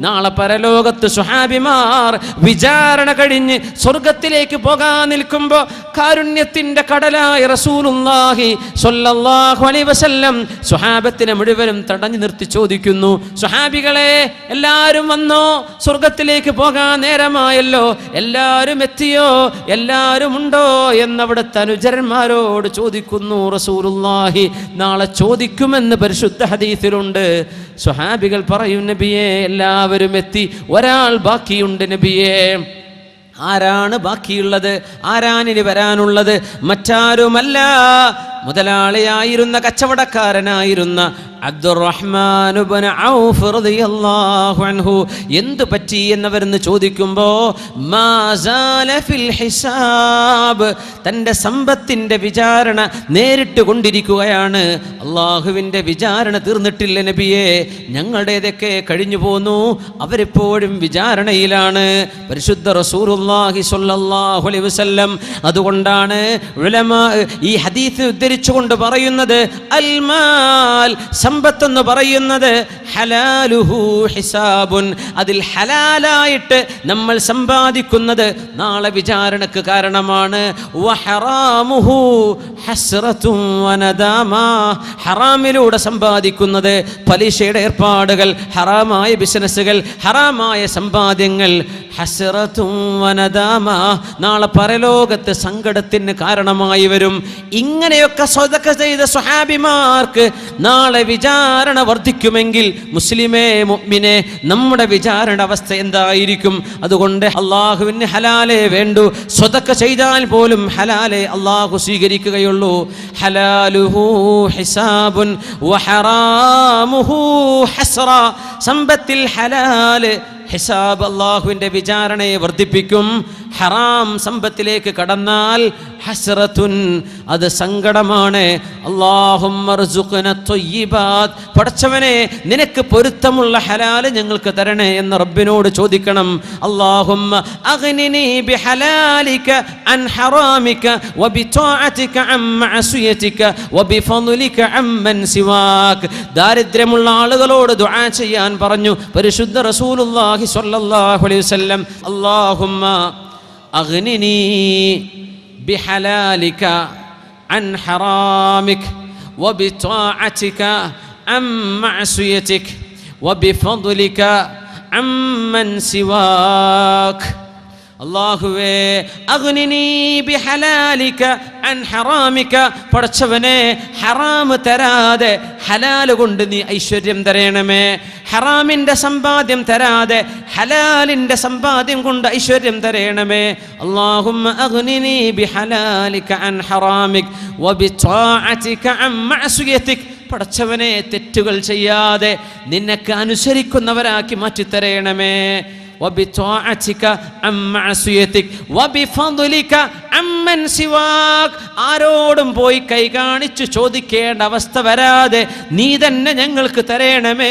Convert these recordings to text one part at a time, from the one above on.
നാളെ പരലോകത്ത് സുഹാബിമാർ വിചാരണ കഴിഞ്ഞ് സ്വർഗത്തിലേക്ക് പോകാൻ നിൽക്കുമ്പോൾ കാരുണ്യത്തിന്റെ കടലായ റസൂലുല്ലാഹി സ്വല്ലല്ലാഹു അലൈഹി വസല്ലം സുഹാബത്തിനെ മുഴുവനും തടഞ്ഞു നിർത്തി ചോദിക്കുന്നു സുഹാബികളെ എല്ലാവരും വന്നോ? സ്വർഗത്തിലേക്ക് പോകാൻ നേരമായല്ലോ. എല്ലാവരും എത്തിയോ? എല്ലാവരും ഉണ്ടോ? എന്നവിടുത്തെ അനുചരന്മാരോട് ചോദിക്കുന്നു റസൂലുല്ലാഹി നാളെ ചോദിക്കുമെന്ന് പരിശുദ്ധ ഹദീസിലുണ്ട്. സുഹാബികൾ പറയും നബിയെ എല്ലാവരും എത്തി. ഒരാൾ ബാക്കിയുണ്ട് നബിയെ. ആരാണ് ബാക്കിയുള്ളത്? ആരാനിനി വരാനുള്ളത്? മറ്റാരുമല്ല. മുതലാളിയായിരുന്ന കച്ചവടക്കാരനായിരുന്ന റളിയല്ലാഹു അൻഹു. എന്തു പറ്റി എന്നവരെന്ന് ചോദിക്കുമ്പോ മാ സാല ഫിൽ ഹിസാബ്. തന്റെ സമ്പത്തിന്റെ വിചാരണ നേരിട്ട് കൊണ്ടിരിക്കുകയാണ്. അള്ളാഹുവിന്റെ വിചാരണ തീർന്നിട്ടില്ല നബിയെ. ഞങ്ങളുടേതൊക്കെ കഴിഞ്ഞു പോന്നു. അവരെപ്പോഴും വിചാരണയിലാണ്. പരിശുദ്ധ സ്വല്ലല്ലാഹു അലൈഹി വസല്ലം. അതുകൊണ്ടാണ് ഈ ഹദീസ് ഉദ്ധരിച്ചുകൊണ്ട് പറയുന്നത് അൽമാൽ സമ്പത്ത് എന്ന് പറയുന്നത് ഹലാലുഹു ഹിസാബുൻ. അതിൽ ഹലാലായിട്ട് നമ്മൾ സമ്പാദിക്കുന്നത് നാളെ വിചാരണക്ക് കാരണമാണ്. ഹറാമിലൂടെ സമ്പാദിക്കുന്നത് പലിശയുടെ ഏർപ്പാടുകൾ ഹറാമായ ബിസിനസ്സുകൾ ഹറാമായ സമ്പാദ്യങ്ങൾ. നാളെ പരലോകത്ത് സങ്കടത്തിന് കാരണമായി വരും. ഇങ്ങനെയൊക്കെ സ്വതക്ക ചെയ്ത സ്വഹാബിമാർക്ക് നാളെ വർദ്ധിക്കുമെങ്കിൽ മുസ്ലിമേ മുഅ്മിനെ നമ്മുടെ വിചാരണ അവസ്ഥ എന്തായിരിക്കും? അതുകൊണ്ട് അള്ളാഹുവിന് ഹലാലേ വേണ്ടു. സ്വതക്ക ചെയ്താൽ പോലും ഹലാലേ അള്ളാഹു സ്വീകരിക്കുകയുള്ളൂ. ഹലാലുഹു ഹിസാബുൻ സമ്പത്തിൽ ഹലാൽ ഹിസാബ് അള്ളാഹുവിന്റെ വിചാരണയെ വർദ്ധിപ്പിക്കും. ഹറാം സമ്പത്തിലേക്ക് കടന്നാൽ ഹസ്രത്തുൻ അത് സങ്കടമാണ്. പടച്ചവനെ നിനക്ക് പൊരുത്തമുള്ള ഹലാൽ ഞങ്ങൾക്ക് തരണേ എന്ന് റബ്ബിനോട് ചോദിക്കണം. സിവാക്. ദാരിദ്ര്യമുള്ള ആളുകളോട് ദുആ ചെയ്യാൻ പറഞ്ഞു. പരിശുദ്ധ റസൂലുള്ളാഹി സ്വല്ലല്ലാഹു അലൈഹി വസല്ലം അല്ലാഹുമ്മ അഗ്നിനി بحلالك عن حرامك وبطاعتك عن معصيتك وبفضلك عمن سواك അള്ളാഹുവേ അഗ്നിനീ ബിഹലാലിക അൻ ഹറാമിക പടച്ചവനെ ഹറാമ് തരാതെ ഹലാല് കൊണ്ട് നീ ഐശ്വര്യം തരയണമേ ഹറാമിന്റെ സമ്പാദ്യം തരാതെ ഹലാലിന്റെ സമ്പാദ്യം കൊണ്ട് ഐശ്വര്യം തരേണമേ. അള്ളാഹുമ്മ അൻ പടച്ചവനെ തെറ്റുകൾ ചെയ്യാതെ നിനക്ക് അനുസരിക്കുന്നവരാക്കി മാറ്റിത്തരയണമേ ആരോടും പോയി കൈ കാണിച്ചു ചോദിക്കേണ്ട അവസ്ഥ വരാതെ നീ തന്നെ ഞങ്ങൾക്ക് തരേണമേ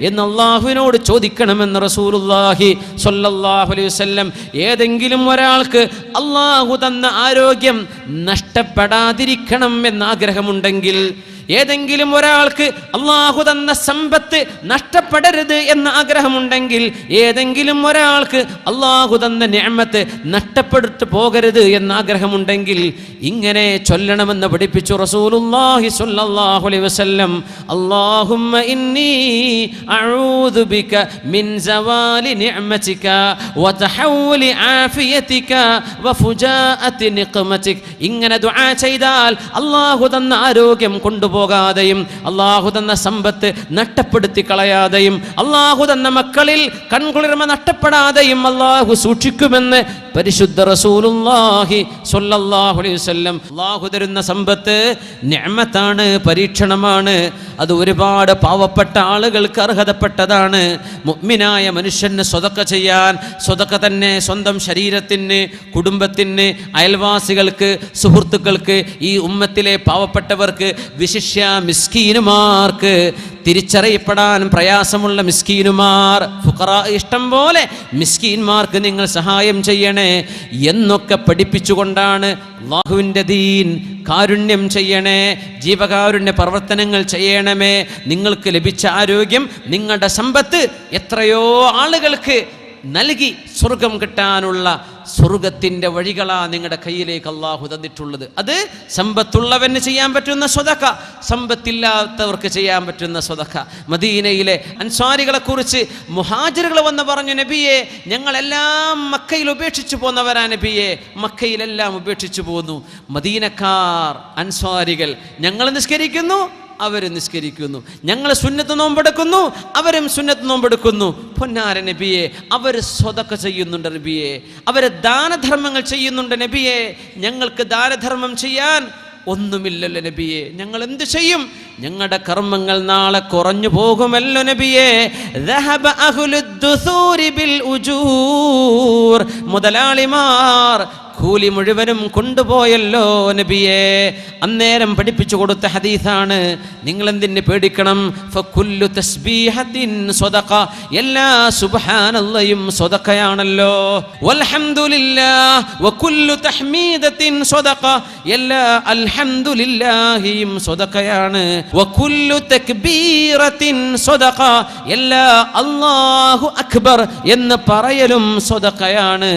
എന്ന് അള്ളാഹുവിനോട് ചോദിക്കണമെന്ന് റസൂലുല്ലാഹി സൊല്ലാഹു അലൈഹി വല്ലം ഏതെങ്കിലും ഒരാൾക്ക് അള്ളാഹു തന്ന ആരോഗ്യം നഷ്ടപ്പെടാതിരിക്കണം എന്നാഗ്രഹമുണ്ടെങ്കിൽ ഏതെങ്കിലും ഒരാൾക്ക് അള്ളാഹു തന്ന സമ്പത്ത് നഷ്ടപ്പെടരുത് എന്ന ആഗ്രഹമുണ്ടെങ്കിൽ ഏതെങ്കിലും ഒരാൾക്ക് അള്ളാഹു തന്ന ഞാമത്ത് നഷ്ടപ്പെടുത്തു പോകരുത് എന്ന ആഗ്രഹമുണ്ടെങ്കിൽ ഇങ്ങനെ ചൊല്ലണമെന്ന് പഠിപ്പിച്ചു റസൂലുള്ളാഹി സ്വല്ലല്ലാഹു അലൈഹി വസല്ലം അല്ലാഹുമ്മ ഇന്നി അഊദു ബിക മിൻ സവാലി നിഅമതിക വതഹവ്വുലി ആഫിയതിക വഫുജാഅതി നിഖ്മതിക. ഇങ്ങനെ ദുആ ചെയ്താൽ അല്ലാഹു തന്ന ആരോഗ്യം കൊണ്ടുപോകും. പോകാതെയും അള്ളാഹു തന്ന സമ്പത്ത് നഷ്ടപ്പെടുത്തി കളയാതെയും അള്ളാഹു തന്ന മക്കളിൽ കൺകുളിർമ നഷ്ടപ്പെടാതെയും അള്ളാഹു സൂക്ഷിക്കുമെന്ന് പരിശുദ്ധ സ്വല്ലല്ലാഹു അലൈഹി അള്ളാഹു തരുന്ന സമ്പത്ത് ഞാമത്താണ് പരീക്ഷണമാണ്. അത് ഒരുപാട് പാവപ്പെട്ട ആളുകൾക്ക് അർഹതപ്പെട്ടതാണ്. മുഗ്മിനായ മനുഷ്യന് സ്വതക്ക ചെയ്യാൻ സ്വതക്ക തന്നെ സ്വന്തം ശരീരത്തിന് കുടുംബത്തിന് അയൽവാസികൾക്ക് സുഹൃത്തുക്കൾക്ക് ഈ ഉമ്മത്തിലെ പാവപ്പെട്ടവർക്ക് വിശിഷ്ട വേശ്യ മിസ്കീനുമാർക്ക് തിരിച്ചറിയപ്പെടാൻ പ്രയാസമുള്ള മിസ്കീനുമാർ. ഫുഖറ ഇഷ്ടം പോലെ മിസ്കീന്മാർക്ക് നിങ്ങൾ സഹായം ചെയ്യണേ എന്നൊക്കെ പഠിപ്പിച്ചുകൊണ്ടാണ് അള്ളാഹുവിന്റെ ദീൻ കാരുണ്യം ചെയ്യണേ ജീവകാരുണ്യ പ്രവർത്തനങ്ങൾ ചെയ്യണമേ. നിങ്ങൾക്ക് ലഭിച്ച ആരോഗ്യം നിങ്ങളുടെ സമ്പത്ത് എത്രയോ ആളുകൾക്ക് നൽകി സ്വർഗം കിട്ടാനുള്ള സ്വർഗത്തിന്റെ വഴികളാ നിങ്ങളുടെ കയ്യിലേക്ക് അള്ളാഹു തന്നിട്ടുള്ളത്. അത് സമ്പത്തുള്ളവന് ചെയ്യാൻ പറ്റുന്ന സ്വതക്ക സമ്പത്തില്ലാത്തവർക്ക് ചെയ്യാൻ പറ്റുന്ന സ്വതക്ക. മദീനയിലെ അൻസ്വാരികളെ കുറിച്ച് മുഹാജിറുകൾ വന്ന് പറഞ്ഞു നബിയെ ഞങ്ങളെല്ലാം മക്കയിൽ ഉപേക്ഷിച്ചു പോന്നവരാ നബിയെ മക്കയിലെല്ലാം ഉപേക്ഷിച്ചു പോന്നു. മദീനക്കാർ അൻസ്വാരികൾ ഞങ്ങൾ നിസ്കരിക്കുന്നു അവരെ നിസ്കരിക്കുന്നു. ഞങ്ങൾ സുന്നത്ത് നോമ്പെടുക്കുന്നു അവരും സുന്നത്ത് നോമ്പെടുക്കുന്നു. പൊന്നാര നബിയെ അവർ സ്വതക്ക ചെയ്യുന്നുണ്ട് നബിയെ. അവർ ദാനധർമ്മങ്ങൾ ചെയ്യുന്നുണ്ട് നബിയെ. ഞങ്ങൾക്ക് ദാനധർമ്മം ചെയ്യാൻ ഒന്നുമില്ലല്ലോ നബിയെ. ഞങ്ങൾ എന്ത് ചെയ്യും? ഞങ്ങളുടെ കർമ്മങ്ങൾ നാളെ കുറഞ്ഞു പോകുമല്ലോ നബിയെ. മുതലാളിമാർ കൂലി മുഴുവനും കൊണ്ടുപോയല്ലോ നബിയെ. അന്നേരം പഠിപ്പിച്ചു കൊടുത്ത ഹദീസാണ് നിങ്ങൾ എന്തിന് പേടിക്കണം എല്ലാ സുബ്ഹാനല്ലയും സ്വതക്കയാണല്ലോ എല്ലാ അൽഹംദുലില്ലാഹിയും സ്വതക്കയാണ് എല്ലാ അല്ലാഹു അക്ബർ എന്ന് പറയലും സ്വതക്കയാണ്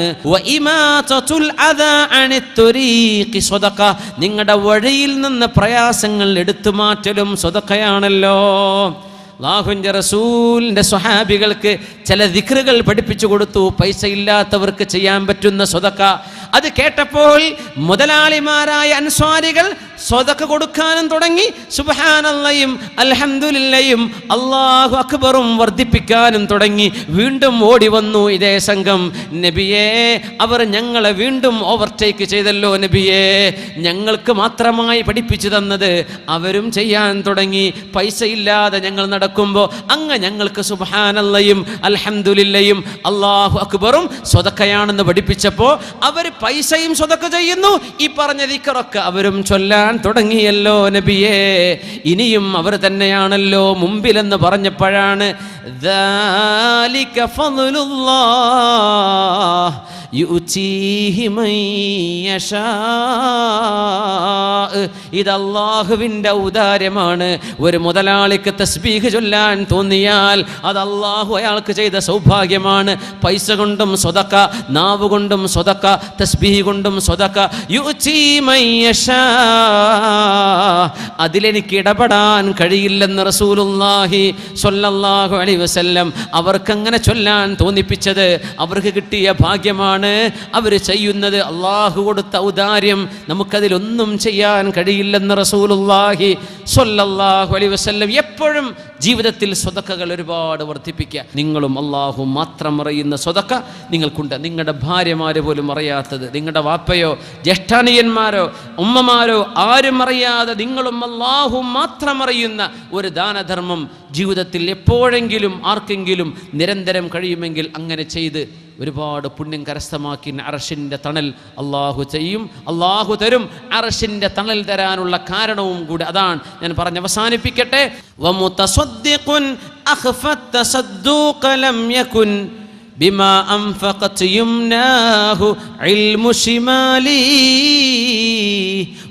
നിങ്ങളുടെ വഴിയിൽ നിന്ന് പ്രയാസങ്ങൾ എടുത്തു മാറ്റലും സ്വതക്കയാണല്ലോ ലാഹുഞ്ച റസൂലിന്റെ സ്വഹാബികൾക്ക് ചില ദിക്റുകൾ പഠിപ്പിച്ചു കൊടുത്തു. പൈസ ഇല്ലാത്തവർക്ക് ചെയ്യാൻ പറ്റുന്ന സ്വതക്ക അത് കേട്ടപ്പോൾ മുതലാളിമാരായ അൻസ്വാരികൾ സ്വതക്ക കൊടുക്കാനും തുടങ്ങി. സുബഹാനല്ലയും അൽഹംദുലില്ലയും അള്ളാഹു അക്ബറും വർദ്ധിപ്പിക്കാനും തുടങ്ങി. വീണ്ടും ഓടി വന്നു ഇതേ സംഘം. നബിയെ അവർ ഞങ്ങളെ വീണ്ടും ഓവർടേക്ക് ചെയ്തല്ലോ നബിയെ. ഞങ്ങൾക്ക് മാത്രമായി പഠിപ്പിച്ചു തന്നത് അവരും ചെയ്യാൻ തുടങ്ങി. പൈസയില്ലാതെ ഞങ്ങൾ നടക്കുമ്പോൾ അങ്ങ് ഞങ്ങൾക്ക് സുബഹാനല്ലയും അൽഹംദുലില്ലയും അള്ളാഹു അക്ബറും സ്വതക്കയാണെന്ന് പഠിപ്പിച്ചപ്പോൾ അവർ പൈസയും സ്വതക്ക ചെയ്യുന്നു. ഈ പറഞ്ഞ ദിക്കറൊക്കെ അവരും ചൊല്ലാൻ തുടങ്ങിയല്ലോ നബിയെ ഇനിയും അവർ തന്നെയാണല്ലോ മുമ്പിലെന്ന് പറഞ്ഞപ്പോഴാണ് ذَلِكَ فَضْلُ اللَّهِ يُؤْتِيهِ مَن يَشَاءُ ഇത് അള്ളാഹുവിന്റെ ഔദാര്യമാണ്. ഒരു മുതലാളിക്ക് തസ്ബീഹ് ചൊല്ലാൻ തോന്നിയാൽ അത് അള്ളാഹു അയാൾക്ക് ചെയ്ത സൗഭാഗ്യമാണ്. പൈസ കൊണ്ടും സ്വതക്ക നാവ് കൊണ്ടും സ്വതക്ക തസ്ബീഹ് കൊണ്ടും സ്വതക്ക. അതിലെനിക്ക് ഇടപെടാൻ കഴിയില്ലെന്ന് റസൂലുള്ളാഹി സ്വല്ലല്ലാഹു അലൈഹി വസല്ലം അവർക്കങ്ങനെ ചൊല്ലാൻ തോന്നിപ്പിച്ചത് അവർക്ക് കിട്ടിയ ഭാഗ്യമാണ്. അവർ ചെയ്യുന്നത് അള്ളാഹു കൊടുത്ത ഔദാര്യം. നമുക്കതിലൊന്നും ചെയ്യാൻ കഴിയില്ലെന്ന് റസൂലുള്ളാഹി സ്വല്ലല്ലാഹു അലൈഹി വസല്ലം എപ്പോഴും ജീവിതത്തിൽ സ്വതക്കകൾ ഒരുപാട് വർദ്ധിപ്പിക്കുക. നിങ്ങളും അള്ളാഹു മാത്രം അറിയുന്ന സ്വതക്ക നിങ്ങൾക്കുണ്ട്. നിങ്ങളുടെ ഭാര്യമാര് പോലും അറിയാത്തത് നിങ്ങളുടെ വാപ്പയോ ജ്യേഷ്ഠാനിയന്മാരോ ഉമ്മമാരോ ആരും അറിയാതെ നിങ്ങളും അള്ളാഹു മാത്രം അറിയുന്ന ഒരു ദാനധർമ്മം ജീവിതത്തിൽ എപ്പോഴെങ്കിലും ആർക്കെങ്കിലും നിരന്തരം കഴിയുമെങ്കിൽ അങ്ങനെ ചെയ്ത് ഒരുപാട് പുണ്യം കരസ്ഥമാക്കി അറഷിന്റെ തണൽ അള്ളാഹു ചെയ്യും. അള്ളാഹു തരും. അറഷിന്റെ തണൽ തരാനുള്ള കാരണവും കൂടി അതാണ് ഞാൻ പറഞ്ഞ് അവസാനിപ്പിക്കട്ടെ. ബിമാ അംഫഖത് യുംനാഹു ഇൽമു ഷിമാലി.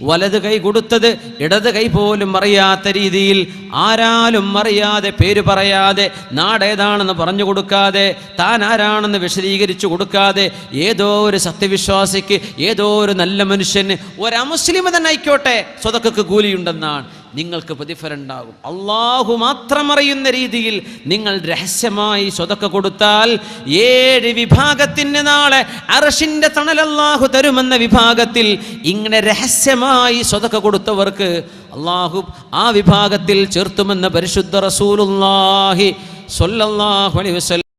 വലത് കൈ കൊടുത്തത് ഇടത് കൈ പോലും അറിയാത്ത രീതിയിൽ ആരാലും അറിയാതെ പേര് പറയാതെ നാടേതാണെന്ന് പറഞ്ഞു കൊടുക്കാതെ താൻ ആരാണെന്ന് വിശദീകരിച്ചു കൊടുക്കാതെ ഏതോ ഒരു സത്യവിശ്വാസിക്ക് ഏതോ ഒരു നല്ല മനുഷ്യന് ഒരമുസ്ലിം തന്നെ ആയിക്കോട്ടെ സ്വതക്കൊക്കെ കൂലിയുണ്ടെന്നാണ്. നിങ്ങൾക്ക് പ്രതിഫലം ഉണ്ടാകും അള്ളാഹു മാത്രം അറിയുന്ന രീതിയിൽ നിങ്ങൾ രഹസ്യമായി സ്വതക്ക കൊടുത്താൽ ഏഴ് വിഭാഗത്തിന് നാളെ അറഷിന്റെ തണൽ അള്ളാഹു തരുമെന്ന വിഭാഗത്തിൽ ഇങ്ങനെ രഹസ്യമായി സ്വതക്ക കൊടുത്തവർക്ക് അള്ളാഹു ആ വിഭാഗത്തിൽ ചേർത്തുമെന്ന പരിശുദ്ധ റസൂലുല്ലാഹി സ്വല്ലല്ലാഹു അലൈഹി വസല്ലം